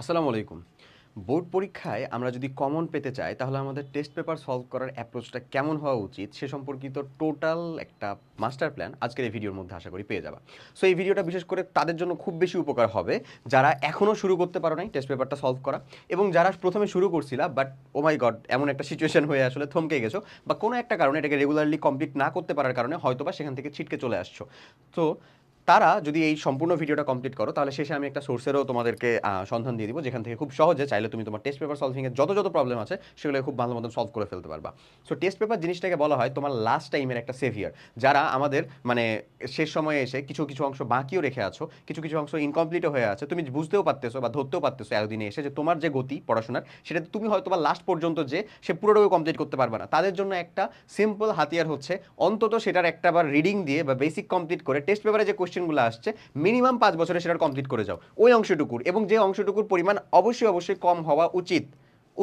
আসসালামু আলাইকুম। বোর্ড পরীক্ষায় আমরা যদি কমন পেতে চাই, তাহলে আমাদের টেস্ট পেপার সলভ করার অ্যাপ্রোচটা কেমন হওয়া উচিত সে সম্পর্কিত টোটাল একটা মাস্টার প্ল্যান আজকের এই ভিডিওর মধ্যে আশা করি পেয়ে যাবা। সো এই ভিডিওটা বিশেষ করে তাদের জন্য খুব বেশি উপকার হবে যারা এখনও শুরু করতে পারো নাই টেস্ট পেপারটা সলভ করা এবং যারা প্রথমে শুরু করছিলা, বাট ও মাই গড, এমন একটা সিচুয়েশন হয়ে আসলে থমকে গেছো বা কোনো একটা কারণে এটাকে রেগুলারলি কমপ্লিট না করতে পারার কারণে হয়তোবা সেখান থেকে ছিটকে চলে আসছো। তো তারা যদি এই সম্পূর্ণ ভিডিওটা কমপ্লিট করো, তাহলে শেষে আমি একটা সোর্সেরও তোমাদেরকে সন্ধান দিয়ে দিব, যেখান থেকে খুব সহজে চাইলে তুমি তোমার টেস্ট পেপার সলভিংয়ের যত যত প্রবলেম আছে সেগুলো খুব ভালো মতন সলভ করে ফেলতে পারবা। সো টেস্ট পেপার জিনিসটাকে বলা হয় তোমার লাস্ট টাইমের একটা সেভিয়ার যারা আমাদের মানে শেষ সময়ে এসে কিছু কিছু অংশ বাকিও রেখে আছো, কিছু কিছু অংশ ইনকমপ্লিটও হয়ে আছে, তুমি বুঝতেও পারতেছো বা ধরতেও পারতেছো এতদিনে এসে যে তোমার যে গতি পড়াশোনার, সেটা তুমি হয়তো বা লাস্ট পর্যন্ত যে, সে পুরোটাও কমপ্লিট করতে পারবে না। তাদের জন্য একটা সিম্পল হাতিয়ার হচ্ছে, অন্তত সেটার একটা বার রিডিং দিয়ে বা বেসিক কমপ্লিট করে টেস্ট পেপারে যে কোশ্চেনগুলো আসছে মিনিমাম পাঁচ বছরে সেটা কমপ্লিট করে যাও। ওই অংশটুকুর এবং যে অংশটুকুর পরিমাণ অবশ্যই অবশ্যই কম হওয়া উচিত।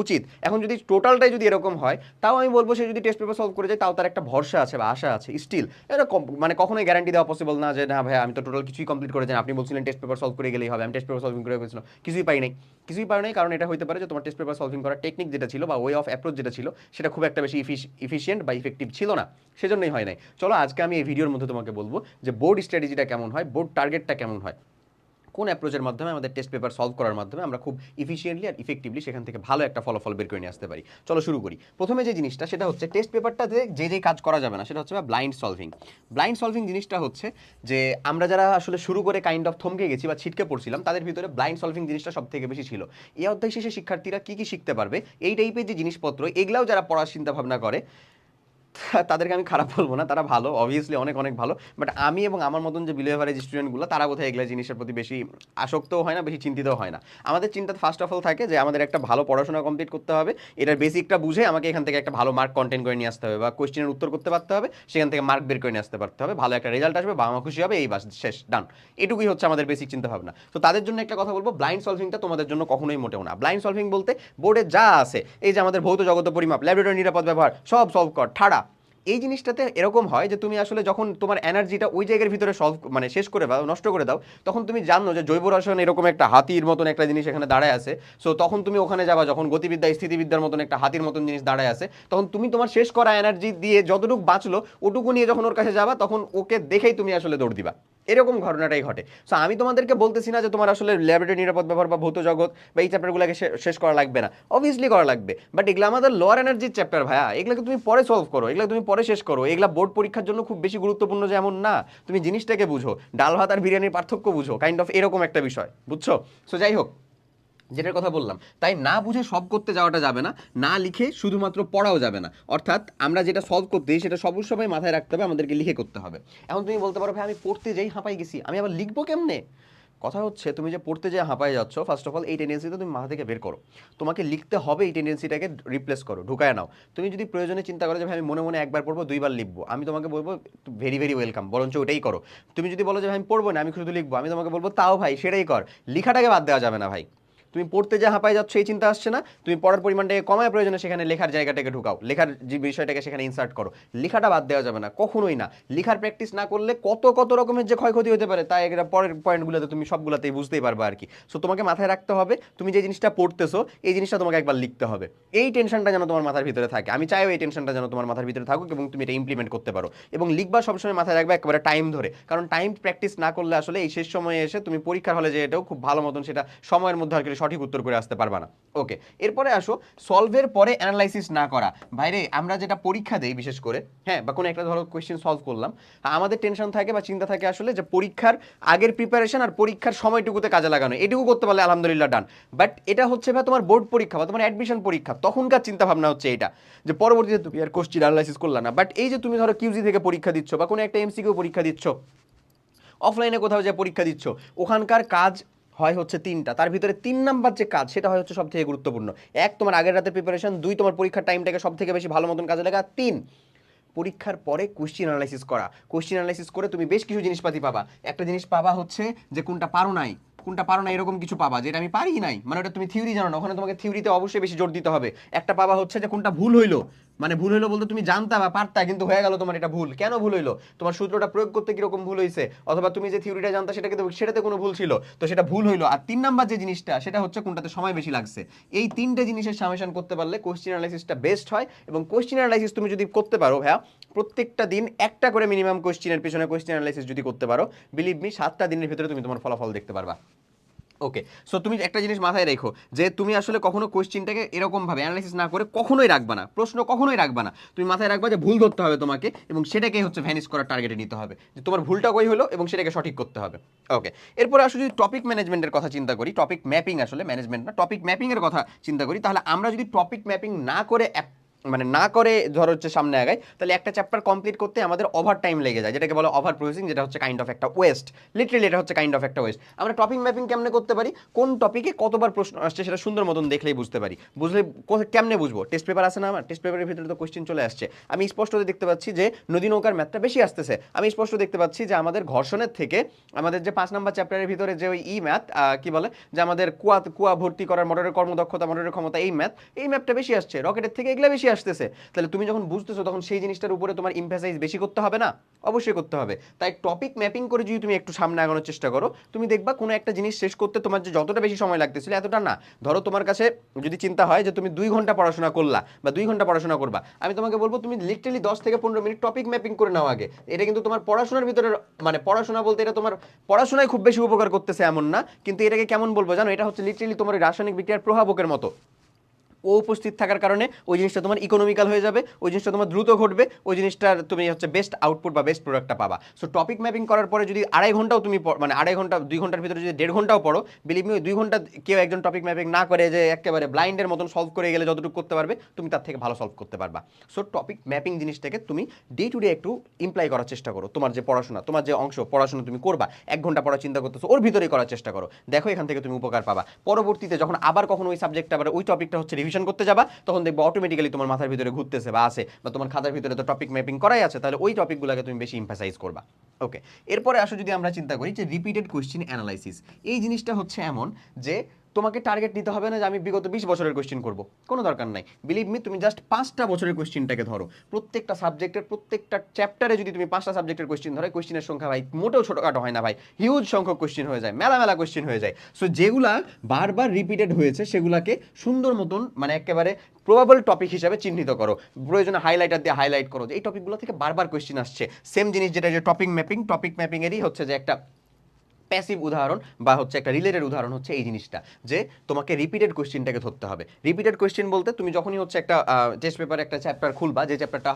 উচিত। এখন যদি টোটালটাই যদি এরকম হয়, তাও আমি বলব সে যদি টেস্ট পেপার সলভ করে যায়, তাও তার একটা ভরসা আছে বা আশা আছে স্টিল এটা মানে কখনোই গ্যারান্টি দেওয়া পসিবল না যে, না ভাই, আমি তো টোটাল কিছুই কমপ্লিট করে যাই আপনি বলছিলেন টেস্ট পেপার সলভ করে গেলেই হবে, আমি টেস্ট পেপার সলভিং করে গেছিলাম। কিছুই পাই নাই। কিছুই পাই নাই কারণ এটা হতে পারে যে, তোমার টেস্ট পেপার সলভিং করার টেকনিক যেটা ছিল বা ওয়ে অফ অ্যাপ্রোচ যেটা ছিল, সেটা খুব একটা বেশি ইফিসিয়েন্ট বা ইফেক্টিভ ছিল না। সেজন্যই হয় নাই। চলো, আজকে আমি এই ভিডিওর মধ্যে তোমাকে বলব যে বোর্ড স্ট্র্যাটেজিটা কেমন হয় বোর্ড টার্গেটটা কেমন হয়। কোন অ্যাপ্রোচের মাধ্যমে আমাদের টেস্ট পেপার সলভ করার মাধ্যমে আমরা খুব ইফিসিয়েন্টলি আর ইফেক্টিভলি সেখান থেকে ভালো একটা ফলাফল বের করে নিয়ে আসতে পারি। চলো শুরু করি। প্রথমে যে জিনিসটা, সেটা হচ্ছে টেস্ট পেপারটাতে যে যে কাজ করা যাবে না, সেটা হচ্ছে ব্লাইন্ড সলভিং ব্লাইন্ড সলভিং জিনিসটা হচ্ছে যে, আমরা যারা আসলে শুরু করে কাইন্ড অফ থমকে গেছি বা ছিটকে পড়ছিলাম, তাদের ভিতরে ব্লাইন্ড সলভিং জিনিসটা সব থেকে বেশি ছিল। এই অধ্যায় শেষে শিক্ষার্থীরা কি কি শিখতে পারবে? এই টাইপের যে জিনিসপত্র, এগুলাও যারা পড়ার চিন্তা ভাবনা করে তাদেরকে আমি খারাপ বলব না, তারা ভালো অবভিয়াসলি অনেক অনেক ভালো। বাট আমি এবং আমার মতন যে বিলো এভারেজ স্টুডেন্টগুলো তারা বোধহয় এগুলো জিনিসের প্রতি বেশি আসক্তও হয় না, বেশি চিন্তিতও হয় না। আমাদের চিন্তা ফার্স্ট অফ অল থাকে যে আমাদের একটা ভালো পড়াশোনা কমপ্লিট করতে হবে। এটার বেসিকটা বুঝে আমাকে এখান থেকে একটা ভালো মার্ক কন্টেন্ট করে নিয়ে আসতে হবে বা কোয়েশ্চেনের উত্তর করতে পারতে হবে, সেখান থেকে মার্ক বের করে নিয়ে আসতে পারতে হবে। ভালো একটা রেজাল্ট আসবে মা খুশি হবে, এই বাস, শেষ ডান এটুকুই হচ্ছে আমাদের বেসিক চিন্তা ভাবনা। তো তাদের জন্য একটা কথা বলব ব্লাইন্ড সলভিংটা তোমাদের জন্য কখনোই মোটেও না। ব্লাইন্ড সলভিং বলতে বোর্ডে যা আছে, এই যে আমাদের ভৌত জগত পরিমাপ ল্যাবরেটরি নিরাপদ ব্যবহার, সব সলভ কর, ঠাড়া। এই জিনিসটাতে এরকম হয় যে তুমি আসলে যখন তোমার এনার্জিটা ওই জায়গার ভিতরে সলভ মানে শেষ করে দাও নষ্ট করে দাও, তখন তুমি জানো যে জৈব রসায়ন এরকম একটা হাতির মতন একটা জিনিস এখানে দাঁড়ায় আছে। সো তখন তুমি ওখানে যাবা, যখন গতিবিদ্যা, স্থিতিবিদ্যার মতন একটা হাতির মতন জিনিস দাঁড়ায় আছে, তখন তুমি তোমার শেষ করা এনার্জি দিয়ে যতটুকু বাঁচলো, ওটুকু নিয়ে যখন ওর কাছে যাবা, তখন ওকে দেখেই তুমি আসলে দৌড় দিবা। এরকম ঘটনাটাই ঘটে। সো আমি তোমাদেরকে বলতেছি না যে তোমার আসলে ল্যাবরেটরি, নিরাপদ ব্যবহার বা ভৌত জগৎ বা এই চ্যাপ্টারগুলোকে শেষ করা লাগবে না। অবভিয়াসলি করা লাগবে। বাট এগুলো আমাদের লোয়ার এনার্জির চ্যাপ্টার ভাইয়া। এগুলোকে তুমি পরে সলভ করো এগুলো তুমি পরে শেষ করো। এগুলো বোর্ড পরীক্ষার জন্য খুব বেশি গুরুত্বপূর্ণ যেমন না। তুমি জিনিসটাকে বুঝো। ডাল, ভাত আর বিরিয়ানির পার্থক্য বুঝো। কাইন্ড অফ এরকম একটা বিষয়। বুঝছ? সো যাই হোক। যেটার কথা বললাম। তাই না বুঝে সব করতে যাওয়াটা যাবে না না লিখে শুধুমাত্র পড়াও যাবে না। অর্থাৎ আমরা যেটা সলভ করতে সেটা সব সময় মাথায় রাখতে হবে, আমাদেরকে লিখে করতে হবে। এখন তুমি বলতে পারো, ভাই, আমি পড়তে যাই হাঁপাই গেছি, আমি আবার লিখব কেমনে? কথা হচ্ছে, তুমি যে পড়তে যে হাঁপায় যাচ্ছ ফার্স্ট অফ অল এই টেন্ডেন্সিটা তুমি মাথা থেকে বের করো। তোমাকে লিখতে হবে এই টেন্ডেন্সিটাকে রিপ্লেস করো, ঢুকায় নাও। তুমি যদি প্রয়োজনে চিন্তা করো যে, ভাই, আমি মনে মনে একবার পড়ব, দুইবার লিখব। আমি তোমাকে বলব ভেরি ভেরি ওয়েলকাম বরঞ্চ ওটাই করো। তুমি যদি বলো যে, ভাই, আমি পড়ব না, আমি শুধু লিখব। আমি তোমাকে বলব, তাও ভাই, সেটাই কর। লিখাটাকে বাদ দেওয়া যাবে না ভাই। তুমি পড়তে যা হাঁপায় যাচ্ছ, এই চিন্তা আসছে না। তুমি পড়ার পরিমাণটাকে কমায়, প্রয়োজনে সেখানে লেখার জায়গাটাকে ঢুকাও। লেখার যে বিষয়টাকে সেখানে ইনসার্ট করো। লেখাটা বাদ দেওয়া যাবে না, কখনোই না। লেখার প্র্যাকটিস না করলে কত কত রকমের যে ক্ষয়ক্ষতি হতে পারে তাই এটা পরের পয়েন্টগুলোতে তুমি সবগুলোতেই বুঝতেই পারবে আর কি। সো তোমাকে মাথায় রাখতে হবে, তুমি যে জিনিসটা পড়তেছো, এই জিনিসটা তোমাকে একবার লিখতে হবে। এই টেনশনটা যেন তোমার মাথার ভিতরে থাকে। আমি চাইও এই টেনশনটা যেন তোমার মাথার ভিতরে থাকুক এবং তুমি এটা ইমপ্লিমেন্ট করতে পারো। এবং লিখবা সবসময় মাথায় রাখবে একেবারে টাইম ধরে। কারণ টাইম প্র্যাকটিস না করলে আসলে এই শেষ সময়ে এসে তুমি পরীক্ষার হলে যে এটাও খুব ভালো মতন সেটা সময়ের মধ্যে আর কি সঠিক উত্তর করে আসতে পারবা না। ওকে এরপরে আসো সলভের পরে অ্যানালাইসিস না করা। ভাইরে, আমরা যেটা পরীক্ষা দেই বিশেষ করে হ্যাঁ বা কোনো একটা ধরো কোয়েশ্চেন সলভ করলাম, আমাদের টেনশন থাকে বা চিন্তা থাকে আসলে যে পরীক্ষার আগের প্রিপারেশন আর পরীক্ষার সময়টুকুতে কাজে লাগানো, এটুকু করতে পারলে আলহামদুলিল্লাহ ডান বাট এটা হচ্ছে ভাই তোমার বোর্ড পরীক্ষা বা তোমার অ্যাডমিশন পরীক্ষা, তখনকার চিন্তা ভাবনা হচ্ছে এটা, যে পরবর্তীতে তুমি আর কোশ্চিন অ্যানালাইসিস করলা না। বাট এই যে তুমি ধরো কিউজি থেকে পরীক্ষা দিচ্ছ বা কোনো একটা এমসিকিউ পরীক্ষা দিচ্ছ অফলাইনে কোথাও যে পরীক্ষা দিচ্ছ, ওখানকার কাজ হয় হচ্ছে তিনটা। তার ভিতরে তিন নাম্বার যে কাজ, সেটা হয় হচ্ছে সব থেকে গুরুত্বপূর্ণ। এক, তোমার আগের রাতের প্রিপারেশন দুই, তোমার পরীক্ষার টাইমটাকে সব থেকে বেশি ভালো মতন কাজে লাগা। তিন, পরীক্ষার পরে কোশ্চিন অ্যানালাইসিস করা। কোশ্চিন অ্যানালাইসিস করে তুমি বেশ কিছু জিনিসপাতি পাবা। একটা জিনিস পাবা হচ্ছে যে, কোনটা পারো নাই, কোনটা পারো না এরকম কিছু পাবা, যেটা আমি পারি নাই। মানে ওটা তুমি থিওরি জানো না, ওখানে তোমাকে থিওরিতে অবশ্যই বেশি জোর দিতে হবে। একটা পাবা হচ্ছে যে, কোনটা ভুল হইল। মানে ভুল হইল বলতে তুমি জানতা বা পারতা, কিন্তু হয়ে গেল তোমার এটা ভুল। কেন ভুল হইল? তোমার সূত্রটা প্রয়োগ করতে কীরকম ভুল হয়েছে অথবা তুমি যে থিওরিটা জানতা সেটা কিন্তু সেটাতে কোনো ভুল ছিল, তো সেটা ভুল হইল। আর তিন নাম্বার যে জিনিসটা, সেটা হচ্ছে কোনটাতে সময় বেশি লাগছে। এই তিনটে জিনিসের সামেশন করতে পারলে কোশ্চেন অ্যানালাইসিসটা বেস্ট হয় এবং কোশ্চেন অ্যানালাইসিস তুমি যদি করতে পারো ভাইয়া, প্রত্যেকটা দিন একটা করে মিনিমাম কোশ্চেনের পিছনে কোশ্চেন অ্যানালাইসিস যদি করতে পারো বিলিভ মি সাতটা দিনের ভিতরে তুমি তোমার ফলাফল দেখতে পারবা। ওকে সো তুমি একটা জিনিস মাথায় রেখো, যে তুমি আসলে কখনো কোশ্চেনটাকে এরকম ভাবে অ্যানালাইসিস না করে কখনোই রাখবা না, প্রশ্ন কখনোই রাখবা না। তুমি মাথায় রাখবা যে ভুল ধরতে হবে তোমাকে এবং সেটাকে হচ্ছে ভ্যানিশ করার টার্গেটে নিতে হবে। যে তোমার ভুলটা কই হলো এবং সেটাকে সঠিক করতে হবে। ওকে এরপরে আসলে যদি টপিক ম্যানেজমেন্টের কথা চিন্তা করি টপিক ম্যাপিং আসলে ম্যানেজমেন্ট না টপিক ম্যাপিং এর কথা চিন্তা করি, তাহলে আমরা যদি টপিক ম্যাপিং না করে মানে না করে ধর হচ্ছে সামনে আগাই তাহলে একটা চ্যাপ্টার কমপ্লিট করতে আমাদের ওভার টাইম লেগে যায়, যেটাকে বলো ওভার প্রসেসিং যেটা হচ্ছে কাইন্ড অফ একটা ওয়েস্ট লিটারেলি এটা হচ্ছে কাইন্ড অফ একটা ওয়েস্ট আমরা টপিক ম্যাপিং কেমনে করতে পারি? কোন টপিকে কতবার প্রশ্ন আসছে সেটা সুন্দর মতন দেখলেই বুঝতে পারি। বুঝলে কেমনে বুঝব? টেস্ট পেপার আছে না আমার? টেস্ট পেপারের ভিতরে তো কোশ্চেন চলে আসছে। আমি স্পষ্ট দেখতে পাচ্ছি যে নদী নৌকার ম্যাথটা বেশি আসতেছে। আমি স্পষ্ট দেখতে পাচ্ছি যে আমাদের ঘর্ষণের থেকে আমাদের যে পাঁচ নাম্বার চ্যাপ্টারের ভিতরে যে ওই ই ম্যাথ কি বলে? যে আমাদের কুয়া কুয়া ভর্তি করার মোটরের কর্মদক্ষতা মোটরের ক্ষমতা, এই ম্যাথ এই ম্যাপটা বেশি আসছে। রকেটের থেকে এগুলো বেশি আসতেছে। তাহলে তুমি যখন বুঝতেছো তখন সেই জিনিসটার উপরে তোমার ইমফাসাইজ বেশি করতে হবে না? অবশ্যই করতে হবে। তাই টপিক ম্যাপিং করে যদি তুমি একটু সামনে আগানোর চেষ্টা করো, তুমি দেখবা কোনো একটা জিনিস শেষ করতে তোমার যে যতটা বেশি সময় লাগতেছিল এতটা না। ধরো তোমার কাছে যদি চিন্তা হয় যে তুমি দুই ঘণ্টা পড়াশোনা করলা বা দুই ঘণ্টা পড়াশোনা করবা, আমি তোমাকে বলব তুমি লিটারালি দশ থেকে পনেরো মিনিট টপিক ম্যাপিং করে নাও আগে। এটা কিন্তু তোমার পড়াশোনার ভিতরে মানে পড়াশোনা বলতে এটা তোমার পড়াশোনায় খুব বেশি উপকার করতেছে এমন না। কিন্তু এটাকে কেমন বলব জানো? এটা হচ্ছে লিটারালি তোমার রাসায়নিক বিক্রিয়ার প্রভাবকের মতো। ও উপস্থিত থাকার কারণে ওই জিনিসটা তোমার ইকোনমিক্যাল হয়ে যাবে, ওই জিনিসটা তোমার দ্রুত ঘটবে, ওই জিনিসটার তুমি হচ্ছে বেস্ট আউটপুট বা বেস্ট প্রোডাক্টটা পাবা। সো টপিক ম্যাপিং করার পরে যদি আড়াই ঘন্টাও তুমি মানে আড়াই ঘণ্টা, দুই ঘণ্টার ভিতরে যদি দেড় ঘন্টাও পড়ো বিলিভ মি দুই ঘণ্টা কেউ একজন টপিক ম্যাপিং না করে যে একেবারে ব্লাইন্ডের মতন সলভ করে গেলে যতটুকু করতে পারবে, তুমি তার থেকে ভালো সলভ করতে পারবা। সো টপিক ম্যাপিং জিনিসটাকে তুমি ডে টু ডে একটু ইমপ্লাই করার চেষ্টা করো। তোমার যে পড়াশোনা, তোমার যে অংশ, পড়াশোনা তুমি করবা, এক ঘণ্টা পড়া চিন্তা করতেছো, ওর ভিতরেই করার চেষ্টা করো। দেখো এখান থেকে তুমি উপকার পাবা। পরবর্তীতে যখন আবার কখনো ওই সাবজেক্টটা আবার ওই টপিকটা হচ্ছে রিভিশন করতে যাবা, তখন দেখব অটোমেটিক্যালি তোমার মাথার ভিতরে ঘুরতেছে বা আছে, বা তোমার খাতার ভিতরে তো টপিক ম্যাপিং করাই আছে, তাহলে ওই টপিকগুলোকে তুমি বেশি ইম্পাসাইজ করবা। ওকে এরপরে আসো যদি আমরা চিন্তা করি যে রিপিটেড কোয়েশ্চেন অ্যানালাইসিস এই জিনিসটা হচ্ছে এমন যে তোমাকে টার্গেট নিতে হবে না যে আমি বিগত বিশ বছরের কোয়েশ্চেন করব। কোনো দরকার নাই। বিলিভ মি তুমি জাস্ট পাঁচটা বছরের কোয়েশ্চেনটাকে ধরো। প্রত্যেকটা সাবজেক্টের প্রত্যেকটা চ্যাপ্টারে যদি তুমি পাঁচটা সাবজেক্টের কোয়েশ্চেন ধরো কোয়েশ্চেনের সংখ্যা ভাই মোটেও ছোটোখাটো হয় না ভাই। হিউজ সংখ্যক কোয়েশ্চেন হয়ে যায় মেলা মেলা কোয়েশ্চেন হয়ে যায়। সো যেগুলা বারবার রিপিটেড হয়েছে, সেগুলাকে সুন্দর মতন মানে একেবারে প্রবাবল টপিক হিসাবে চিহ্নিত করো। প্রয়োজনে হাইলাইটার দিয়ে হাইলাইট করো যে এই টপিকগুলো থেকে বারবার কোয়েশ্চেন আসছে। সেম জিনিস যেটা যে টপিক ম্যাপিং টপিক ম্যাপিংয়েরই হচ্ছে যে একটা প্যাসিভ উদাহরণ বা হচ্ছে একটা রিলেটেড উদাহরণ হচ্ছে এই জিনিসটা, যে তোমাকে রিপিটেড কোয়েশ্চেনটাকে ধরতে হবে। রিপিটেড কোয়েশ্চেন বলতে তুমি যখনই হচ্ছে একটা টেস্ট পেপারে একটা চ্যাপ্টার খুলবা, যে চ্যাপ্টারটা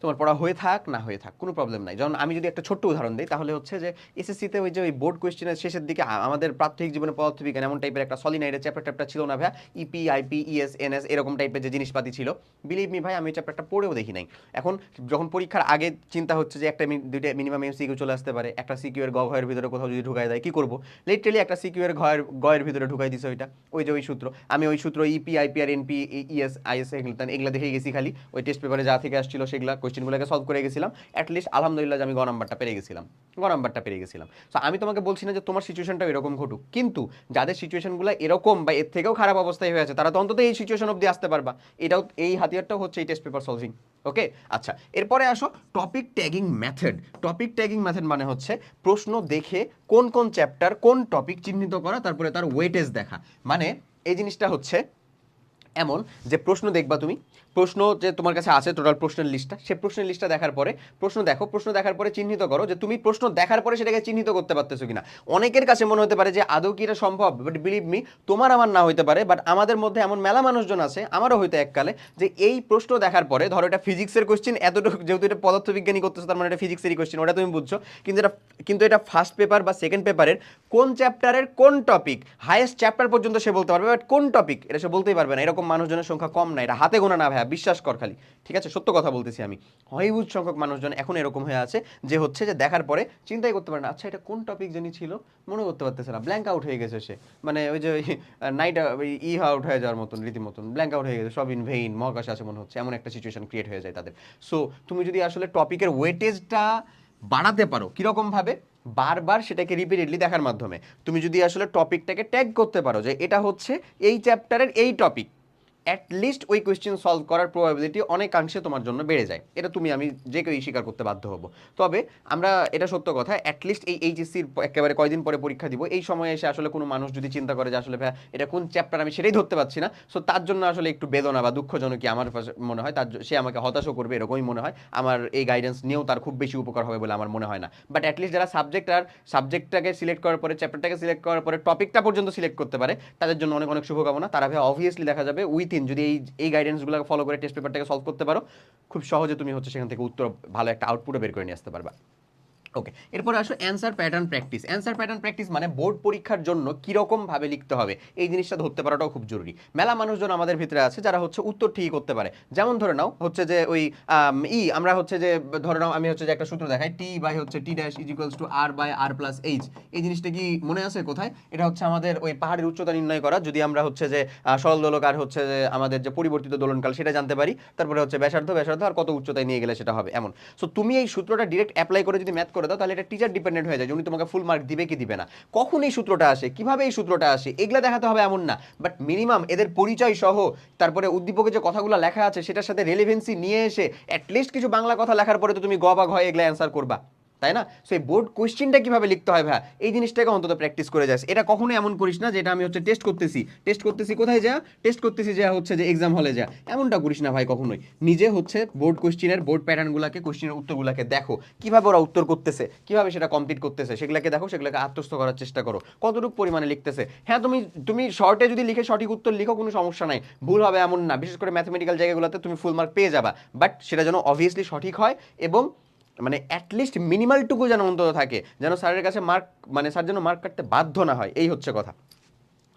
তোমার পড়া হয়ে থাক, না হয়ে থাক, কোনো প্রবলেম নাই। যেমন আমি যদি একটা ছোট্ট উদাহরণ দিই, তাহলে হচ্ছে যে এসএসসিতে ওই যে ওই বোর্ড কোয়েশ্চেনের শেষের দিকে আমাদের প্রাথমিক জীবনে পদার্থবিজ্ঞান এমন টাইপের একটা সলিনাইডের চ্যাপ্টার ট্যাপ্টার ছিল না ভাইয়া। E EP IP ES NS এরকম টাইপের যে জিনিসপাতি ছিল। বিলিভ মি ভাই, আমি ওই চ্যাপ্টারটা পড়েও দেখি নাই। এখন যখন পরীক্ষার আগে চিন্তা হচ্ছে যে একটা দুইটা মিনিমাম এমসিকিউ চলে আসতে পারে, একটা সিকিউ এর ভিতরে কোথাও যদি ঢুকাই দেয়, কী করব? লিটারেলি একটা সিকিউ এর ঘয়ের, গয়ের ভিতরে ঢুকাই দিছে ওইটা। ওই যে ওই সূত্র। আমি ওই সূত্র E ইপি আইপি আর এনপি ইএস আইএস এগুলো এগুলো দেখে গেছি খালি। ওই টেস্ট পেপারে যা থেকে আসছিল, সেগুলো কোয়েশ্চেনগুলোকে সলভ করে গেছিলাম। অ্যাটলিস্ট আলহামদুলিল্লাহ আমি গ নাম্বারটা পেরে গেছিলাম। গ নাম্বারটা পেরে গেছিলাম। সো আমি তোমাকে বলছি না যে তোমার সিচুয়েশনটা এরকম ঘটুক। কিন্তু যাদের সিচুয়েশনগুলো এরকম বা এর থেকেও খারাপ অবস্থায় হয়ে আছে, তারা তো অন্তত এই সিচুয়েশন অবধি আসতে পারবা। এটাও, এই হাতিয়ারটাও হচ্ছে এই টেস্ট পেপার সলভিং ওকে আচ্ছা এরপরে আসো topic tagging method topic tagging method মানে হচ্ছে প্রশ্ন দেখে কোন কোন চ্যাপ্টার কোন টপিক চিহ্নিত করা, তারপরে তার ওয়েটেজ দেখা। মানে এই জিনিসটা হচ্ছে এমন যে প্রশ্ন দেখবা তুমি। প্রশ্ন যে তোমার কাছে আছে টোটাল প্রশ্নের লিস্টটা সে প্রশ্নের লিস্টটা দেখার পরে প্রশ্ন দেখো, প্রশ্ন দেখার পরে চিহ্নিত করো যে তুমি প্রশ্ন দেখার পরে সেটাকে চিহ্নিত করতে পারতেছো কিনা। অনেকের কাছে মনে হতে পারে যে আদৌ কি এটা সম্ভব? বাট বিলিভ মি তোমার আমার না হতে পারে বাট আমাদের মধ্যে এমন মেলা মানুষজন আছে, আমারও হয়তো এককালে, যে এই প্রশ্ন দেখার পরে, ধরো এটা ফিজিক্সের কোশ্চেন এতটুকু যেহেতু এটা পদার্থবিজ্ঞানী করতেছে, তার মানে এটা ফিজিক্সেরই কোশ্চেন ওটা তুমি বুঝছ। কিন্তু এটা কিন্তু এটা ফার্স্ট পেপার বা সেকেন্ড পেপারের কোন চ্যাপ্টারের কোন টপিক হায়েস্ট চ্যাপ্টার পর্যন্ত সে বলতে পারবে বাট কোন টপিক এটা সে বলতেই পারবে না, এরকম মানুষজনের সংখ্যা কম না, এটা হাতে গোনা না ভাইয়া, বিশ্বাস কর খালি। ঠিক আছে? সত্য কথা বলতেছি আমি। হইবুজ সংখ্যক মানুষজন এখন এরকম হয়ে আছে যে হচ্ছে যে দেখার পরে চিন্তাই করতে পারে না আচ্ছা এটা কোন টপিক জানি ছিল? মনে করতে পারতেছে না। ব্ল্যাঙ্ক আউট হয়ে গেছে সে। মানে ওই যে নাইট ই আউট হয়ে যাওয়ার মতন, রীতিমতন। ব্ল্যাঙ্ক আউট হয়ে গেছে, সব ইন ভেইন মহাকাশ আছে মনে হচ্ছে, এমন একটা সিচুয়েশন ক্রিয়েট হয়ে যায় তাদের। সো তুমি যদি আসলে টপিকের ওয়েটেজটা বাড়াতে পারো কীরকমভাবে বারবার সেটাকে রিপিটেডলি দেখার মাধ্যমে। তুমি যদি আসলে টপিকটাকে ট্যাগ করতে পারো যে এটা হচ্ছে এই চ্যাপ্টারের এই টপিক অ্যাটলিস্ট ওই কোয়েশ্চেন সলভ করার প্রবাবিলিটি অনেকাংশে তোমার জন্য বেড়ে যায়। এটা তুমি, আমি যে কেউই স্বীকার করতে বাধ্য হব। তবে আমরা, এটা সত্য কথা অ্যাটলিস্ট এই এইচএসসির একেবারে কয়দিন পরে পরীক্ষা দিব। এই সময়ে এসে আসলে কোনো মানুষ যদি চিন্তা করে যে আসলে ভাই এটা কোন চ্যাপ্টার আমি সেটাই ধরতে পারছি না। সো তার জন্য আসলে একটু বেদনা বা দুঃখজনক আমার মনে হয়। তার সে আমাকে হতাশও করবে, এরকমই মনে হয়। আমার এই গাইডেন্স নিয়েও তার খুব বেশি উপকার হবে বলে আমার মনে হয় না। বাট অ্যাটলিস্ট যারা সাবজেক্ট আর সাবজেক্টটাকে সিলেক্ট করার পরে চ্যাপ্টারটাকে সিলেক্ট করার পরে টপিকটা পর্যন্ত সিলেক্ট করতে পারে, তাদের জন্য অনেক অনেক শুভকামনা। তারা ভাই অবভিয়াসলি দেখা যাবে উইথিন যদি এই এই গাইডেন্সগুলো ফলো করে টেস্ট পেপারটাকে সলভ করতে পারো, খুব সহজে তুমি হচ্ছে সেখান থেকে উত্তর, ভালো একটা আউটপুটও বের করে নিয়ে আসতে পারবা। ওকে এরপরে আসো answer pattern practice answer pattern practice মানে বোর্ড পরীক্ষার জন্য কীরকম ভাবে লিখতে হবে? এই জিনিসটা ধরতে পারাটাও খুব জরুরি। মেলা মানুষজন আমাদের ভিতরে আছে যারা হচ্ছে উত্তর ঠিকই করতে পারে। যেমন ধরে নাও হচ্ছে যে ওই ই আমরা হচ্ছে যে ধরে নাও আমি হচ্ছে যে একটা সূত্র দেখাই টি বাই হচ্ছে T dash is equals to R by R plus H এই জিনিসটা কি মনে আছে কোথায়? এটা হচ্ছে আমাদের ওই পাহাড়ের উচ্চতা নির্ণয় করা। যদি আমরা হচ্ছে যে সরল দোলক আর হচ্ছে যে আমাদের যে পরিবর্তিত দোলনকাল সেটা জানতে পারি, তারপরে হচ্ছে ব্যাসার্ধ ব্যাসার্ধ আর কত উচ্চতায় নিয়ে গেলে সেটা হবে এমন। সো তুমি এই সূত্রটা ডিরেক্ট অ্যাপ্লাই করে যদি ম্যাথ করে দাও, তাহলে এটা টিচার ডিপেন্ডেন্ট হয়ে যায় উনি তোমাকে ফুল মার্ক দিবে কি দিবে না। কখন এই সূত্রটা আসে? কীভাবে এই সূত্রটা আসে? এগুলো দেখাতে হবে এমন না। বাট মিনিমাম এদের পরিচয় সহ তারপরে উদ্দীপকে যে কথাগুলো লেখা আছে, সেটার সাথে রেলিভেন্সি নিয়ে এসে অ্যাটলিস্ট কিছু বাংলা কথা লেখার পরে তো তুমি গ বা ঘ এগুলো অ্যান্সার করবা। তাই না? সো এই বোর্ড কোয়েশ্চেনটা কীভাবে লিখতে হয় ভাই এই জিনিসটাকে অন্তত প্র্যাকটিস করে যাস। এটা কখনো এমন করিস না যে এটা আমি হচ্ছে টেস্ট করতেছি। টেস্ট করতেছি কোথায় যা? টেস্ট করতেছি যা হচ্ছে যে এক্সাম হলে যা। এমনটা করিস না ভাই কখনোই। নিজে হচ্ছে বোর্ড কোয়েশ্চেনের বোর্ড প্যাটার্নগুলোকে কোয়েশ্চেনের উত্তরগুলোকে দেখো। কীভাবে ওরা উত্তর করতেছে? কীভাবে সেটা কমপ্লিট করতেছে? সেগুলোকে দেখো, সেগুলোকে আত্মস্থ করার চেষ্টা করো। কতটুকু পরিমাণে লিখতেছে? হ্যাঁ তুমি তুমি শর্টে যদি লিখে সঠিক উত্তর লিখো, কোনো সমস্যা নাই। ভুল হবে এমন না। বিশেষ করে ম্যাথমেটিক্যাল জায়গাগুলোতে তুমি ফুল মার্ক পেয়ে যাবা। বাট সেটা যেন অবভিয়াসলি সঠিক হয় এবং মানে অ্যাটলিস্ট মিনিমালটুকু যেন অন্তত থাকে, যেন স্যারের কাছে মার্ক মানে স্যার যেন মার্ক কাটতে বাধ্য না হয়, এই হচ্ছে কথা।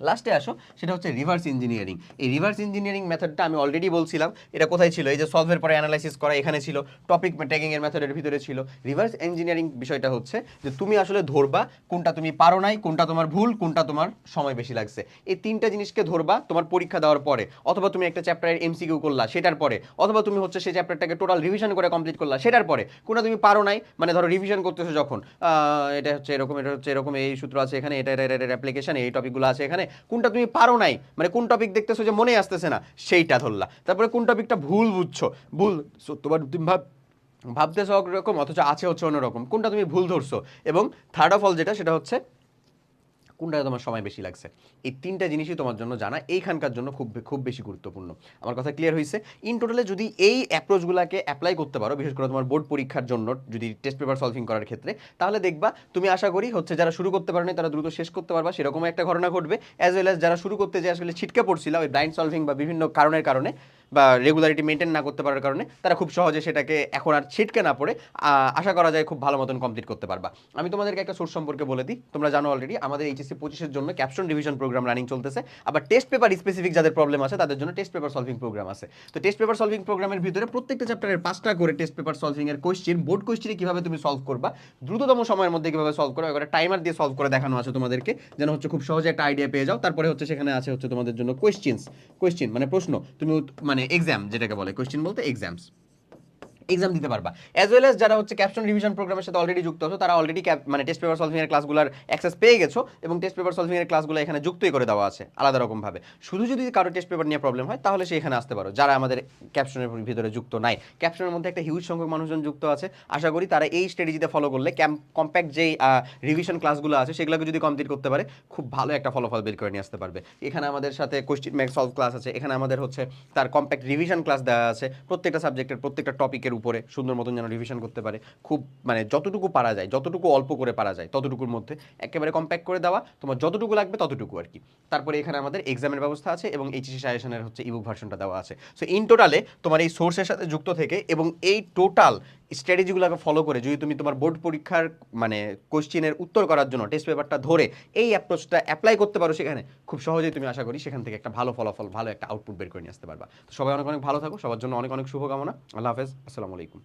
লাস্টে আসো, সেটা হচ্ছে রিভার্স ইঞ্জিনিয়ারিং এই রিভার্স ইঞ্জিনিয়ারিং মেথডটা আমি অলরেডি বলছিলাম, এটা কোথায় ছিল? এই যে সলভের পরে অ্যানালাইসিস করা এখানে ছিল টপিক ট্যাগিং এর মেথডের ভিতরে ছিল। রিভার্স ইঞ্জিনিয়ারিং বিষয়টা হচ্ছে যে তুমি আসলে ধরবা কোনটা তুমি পারো নাই, কোনটা তোমার ভুল, কোনটা তোমার সময় বেশি লাগছে। এই তিনটা জিনিসকে ধরবা তোমার পরীক্ষা দেওয়ার পরে, অথবা তুমি একটা চ্যাপ্টারের এমসিকিউ করলা, সেটার পরে, অথবা তুমি হচ্ছে সেই চ্যাপ্টারটাকে টোটাল রিভিশন করে কমপ্লিট করলা, সেটার পরে, কোনটা তুমি পারো নাই মানে ধরো রিভিশন করতেছো যখন এটা হচ্ছে এরকম, এটা হচ্ছে এরকম, এই সূত্র আছে এখানে, এটা এর অ্যাপ্লিকেশন এই টপিকগুলো আছে এখানে কোনটা তুমি পারো নাই? মানে কোন টপিক দেখতেছো যে মনে আসতেছে না? সেইটা ধরলা। তারপরে কোন টপিকটা ভুল বুঝছ? ভুল তোমার তুমি ভাব, ভাবতেছো একরকম অথচ আছে হচ্ছে অন্যরকম। কোনটা তুমি ভুল ধরছো? এবং থার্ড অফ অল যেটা, সেটা হচ্ছে কোনটায় তোমার সময় বেশি লাগছে? এই তিনটা জিনিসই তোমার জন্য জানা, এইখানকার জন্য খুব খুব বেশি গুরুত্বপূর্ণ। আমার কথা ক্লিয়ার হয়েছে ইন টোটালে যদি এই অ্যাপ্রোচগুলোকে অ্যাপ্লাই করতে পারো, বিশেষ করে তোমার বোর্ড পরীক্ষার জন্য, যদি টেস্ট পেপার সলভিং করার ক্ষেত্রে, তাহলে দেখবা তুমি আশা করি হচ্ছে যারা শুরু করতে পারেনি, তারা দ্রুত শেষ করতে পারবা। সেরকম একটা ঘটনা ঘটবে। অ্যাজ ওয়েল অ্যাজ যারা শুরু করতে যে আসলে ছিটকে পড়ছিল, ওই ব্লাইন্ড সলভিং বা বিভিন্ন কারণের কারণে বা রেগুলারিটি মেনটেন না করতে পারার কারণে তারা খুব সহজে সেটাকে এখন আর ছিটকে না পড়ে। আশা করা যায় খুব ভালো মতন কমপ্লিট করতে পারবা। আমি তোমাদেরকে একটা সোর্স সম্পর্কে বলে দিই। তোমরা জানো অলরেডি আমাদের এইচএসসি পঁচিশের জন্য ক্যাপশন রিভিশন প্রোগ্রাম রানিং চলতেছে। আবার টেস্ট পেপার স্পেসিফিক যাদের প্রবলেম আছে, তাদের জন্য টেস্ট পেপার সলভিং প্রোগ্রাম আছে। তো টেস্ট পেপার সলভিং প্রোগ্রামের ভিতরে প্রত্যেকটা চ্যাপ্টারের পাঁচটা করে টেস্ট পেপার সলভিং এর কোয়েশ্চেন বোর্ড কোয়েশ্চেনে কীভাবে তুমি সলভ করবা, দ্রুততম সময়ের মধ্যে কীভাবে সলভ করবে একটা টাইমার দিয়ে সলভ করে দেখানো আছে তোমাদেরকে, যেন হচ্ছে খুব সহজে একটা আইডিয়া পেয়ে যাও। তারপরে হচ্ছে সেখানে আছে হচ্ছে তোমাদের জন্য কোয়েশ্চেন্স কোয়েশ্চেন মানে প্রশ্ন। তুমি উত- মানে এক্সাম যেটাকে বলে কোয়েশ্চেন বলতে এক্সামস এক্সাম দিতে পারবা। অ্যাজ ওয়েল এস যারা হচ্ছে ক্যাপশন রিভিশন প্রোগ্রামের সাথে অলরেডি যুক্ত আছো, তারা অলরেডি মানে টেস্ট পেপার সলভিং এর ক্লাসগুলোর অ্যাক্সেস পেয়ে গেছো এবং টেস্ট পেপার সলভিং এর ক্লাসগুলো এখানে যুক্তই করে দেওয়া আছে, আলাদা রকম ভাবে শুধু যদি কারও টেস্ট পেপার নিয়ে প্রবলেম হয়, তাহলে সে এখানে আসতে পারো, যারা আমাদের ক্যাপশনের ভিতরে যুক্ত নাই। ক্যাপশনের মধ্যে একটা হিউজ সংখ্যক মানুষজন যুক্ত আছে। আশা করি তারা এই স্ট্র্যাটেজিতে ফলো করলে ক্যাম্প কম্প্যাক্ট যেই রিভিশন ক্লাসগুলো আছে, সেগুলোকে যদি কমপ্লিট করতে পারে, খুব ভালো একটা ফলাফল বের করে নিয়ে আসতে পারবে। এখানে আমাদের সাথে কোশ্চিন ম্যাক সলভ ক্লাস আছে, এখানে আমাদের হচ্ছে তার কম্প্যাক্ট রিভিশন ক্লাস দেওয়া আছে। প্রত্যেকটা সাবজেক্টের প্রত্যেকটা টপিকের উপরে, সুন্দর মতন যেন রিভিশন করতে পারে। খুব মানে যতটুকু পারা যায়, যতটুকু অল্প করে পারা যায়, ততটুকুর মধ্যে একেবারে কম্প্যাক্ট করে দেওয়া, তোমার যতটুকু লাগবে ততটুকু আর কি। তারপরে এখানে আমাদের এক্সামের ব্যবস্থা আছে এবং এইচএসি সাজেশনের হচ্ছে ইবুক ভার্সনটা দেওয়া আছে। সো ইন টোটালে তোমার এই সোর্সের সাথে যুক্ত থেকে এবং এই টোটাল স্ট্র্যাটেজিগুলোকে ফলো করে, যদি তুমি তোমার বোর্ড পরীক্ষার মানে কোশ্চেনের উত্তর করার জন্য টেস্ট পেপারটা ধরে এই অ্যাপ্রোচটা অ্যাপ্লাই করতে পারো সেখানে, খুব সহজেই তুমি আশা করি সেখান থেকে একটা ভালো ফলাফল, ভালো একটা আউটপুট বের করে নিয়ে আসতে পারবা। তো সবাই অনেক অনেক ভালো থাকো, সবার জন্য অনেক অনেক শুভকামনা। আল্লাহ হাফেজ, আসসালামু আলাইকুম।